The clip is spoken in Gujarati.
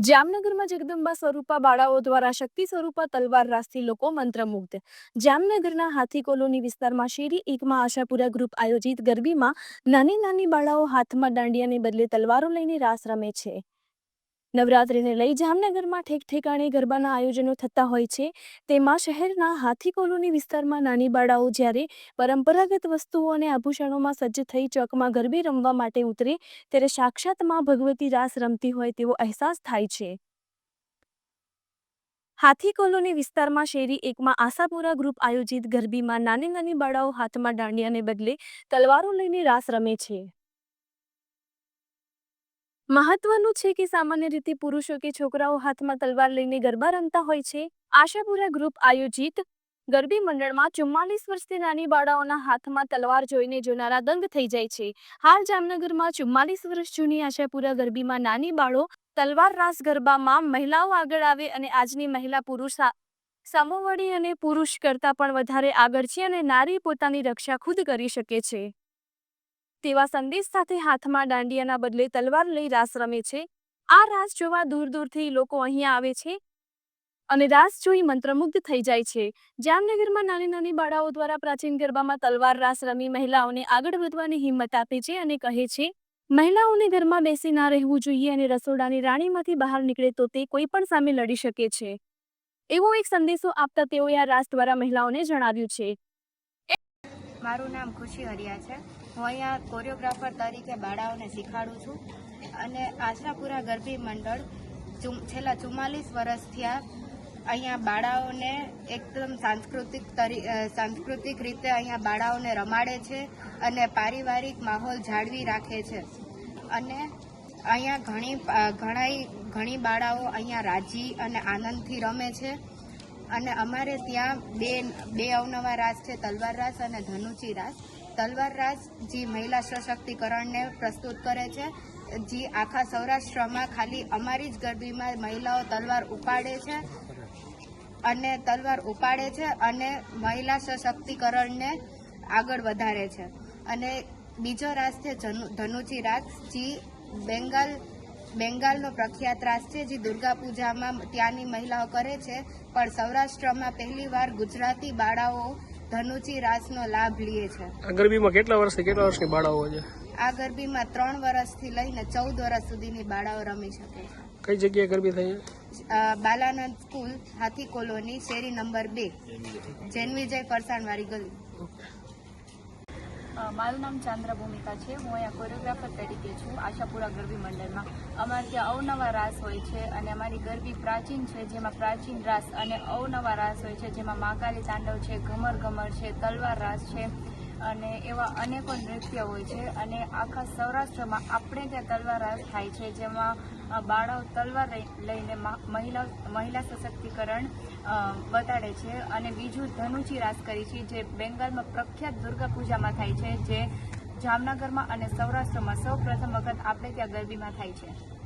જામનગરમાં જગદંબા સ્વરૂપા બાળાઓ દ્વારા શક્તિ સ્વરૂપા તલવાર રાસથી લોકો મંત્રમુગ્ધ. જામનગરના હાથી કોલોની વિસ્તારમાં શેરી એકમાં આશાપુરા ગ્રુપ આયોજિત ગરબીમાં નાની નાની બાળાઓ હાથમાં દાંડિયાને બદલે તલવારો લઈને રાસ રમે છે. નવરાત્રિને લઈ જામનગરમાં ઠેક ઠેકાણે ગરબાના આયોજનો થતા હોય છે. તેમાં શહેરના હાથી કોલોની વિસ્તારમાં નાની બાળાઓ જ્યારે પરંપરાગત વસ્તુઓ અને આભૂષણોમાં સજ્જ થઈ ચોકમાં ગરબે રમવા માટે ઉતરે, ત્યારે સાક્ષાતમાં ભગવતી રાસ રમતી હોય તેવો અહેસાસ થાય છે. હાથી કોલોની વિસ્તારમાં શેરી એકમાં આશાપુરા ગ્રુપ આયોજિત ગરબીમાં નાની નાની બાળાઓ હાથમાં દાંડિયાને બદલે તલવારો લઈને રાસ રમે છે. મહત્વનું છે કે સામાન્ય રીતે પુરુષો કે છોકરાઓ હાથમાં તલવાર લઈને ગરબા રમતા હોય છે. આશાપુરા ગ્રુપ આયોજિત ગરબી મંડળમાં ચુમ્માલીસ વર્ષથી નાની બાળાઓના હાથમાં તલવાર જોઈને જોનારા દંગ થઈ જાય છે. હાલ જામનગરમાં ચુમ્માલીસ વર્ષ જૂની આશાપુરા ગરબીમાં નાની બાળો તલવાર રાસ ગરબામાં મહિલાઓ આગળ આવે અને આજની મહિલા પુરુષ સમોવડી અને પુરુષ કરતાં પણ વધારે આગળ છે અને નારી પોતાની રક્ષા ખુદ કરી શકે છે. તેવા સંદેશ સાથે હાથમાં દાંડિયાના બદલે તલવાર લઈ રાસ રમે છે. આ રાસ જોવા દૂર દૂરથી લોકો અહીંયા આવે છે અને રાસ જોઈ મંત્રમુગ્ધ થઈ જાય છે. જામનગરમાં નાની નાની બાળાઓ દ્વારા પ્રાચીન ગરબામાં તલવાર રાસ રમી મહિલાઓને આગળ વધવાની હિંમત આપે છે અને કહે છે, મહિલાઓને ઘરમાં બેસી ના રહેવું જોઈએ અને રસોડાની રાણીમાંથી બહાર નીકળે તો તે કોઈ પણ સામે લડી શકે છે. એવો એક સંદેશો આપતા તેઓએ આ રાસ દ્વારા મહિલાઓને જણાવ્યું છે. મારું નામ ખુશી હરિયા છે. હું અહીંયા કોરિયોગ્રાફર તરીકે બાળાઓને શીખવાડું છું. અને આશાપુરા ગરબી મંડળ છેલ્લા ચુમ્માલીસ વર્ષથી આ અહીંયા બાળાઓને એકદમ સાંસ્કૃતિક તરી સાંસ્કૃતિક રીતે અહીંયા બાળાઓને રમાડે છે અને પારિવારિક માહોલ જાળવી રાખે છે. અને અહીંયા ઘણી ઘણાય ઘણી બાળાઓ અહીંયા રાજી અને આનંદથી રમે છે. અને અમારે ત્યાં બે બે અવનવા રાસ છે, તલવાર રાસ અને ધનુચી રાસ. તલવાર રાજ જે મહિલા સશક્તિકરણને પ્રસ્તુત કરે છે. જે આખા સૌરાષ્ટ્રમાં ખાલી અમારી જ ગરબીમાં મહિલાઓ તલવાર ઉપાડે છે અને તલવાર ઉપાડે છે અને મહિલા સશક્તિકરણને આગળ વધારે છે. અને બીજો રાસ છે ધનુ- ધનુચી રાસ જે બેંગાલ, બેંગાલનો પ્રખ્યાત રાસ છે. જે દુર્ગા પૂજામાં ત્યાંની મહિલાઓ કરે છે. પણ સૌરાષ્ટ્રમાં પહેલીવાર ગુજરાતી બાળાઓ ધનુચી રાસનો લાભ લે છે. આ ગરબીમાં કેટલા વર્ષથી કેટલા વર્ષની બાળાઓ છે? આ ગરબીમાં ત્રણ વર્ષથી લઈને ચૌદ વર્ષ સુધીની બાળાઓ રમી શકે છે. કઈ જગ્યાએ ગરબી થઈ? બાલાનંદ સ્કૂલ હાથી કોલોની શેરી નંબર બે જૈન વિજય ફરસાણવાળી ગલી. અ, મારું નામ ચાંદ્ર ભૂમિકા છે. હું અહીંયા કોરિયોગ્રાફર તરીકે છું, આશાપુરા ગરબી મંડળમાં. અમારે ત્યાં અવનવા રાસ હોય છે અને અમારી ગરબી પ્રાચીન છે, જેમાં પ્રાચીન રાસ અને અવનવા રાસ હોય છે, જેમાં મહાકાલી તાંડવ છે ઘમર ઘમર છે, તલવાર રાસ છે. અને એવા અનેકો નૃત્ય હોય છે અને આખા સૌરાષ્ટ્રમાં આપણે ત્યાં તલવાર રાસ થાય છે, જેમાં બાળાઓ તલવાર લઈને મહિલા મહિલા સશક્તિકરણ બતાડે છે અને બીજું ધનુચી રાસ કરી છે, જે બેંગાલમાં પ્રખ્યાત દુર્ગા પૂજામાં થાય છે, જે જામનગરમાં અને સૌરાષ્ટ્રમાં સૌ પ્રથમ વખત આપણે ત્યાં ગરબીમાં થાય છે.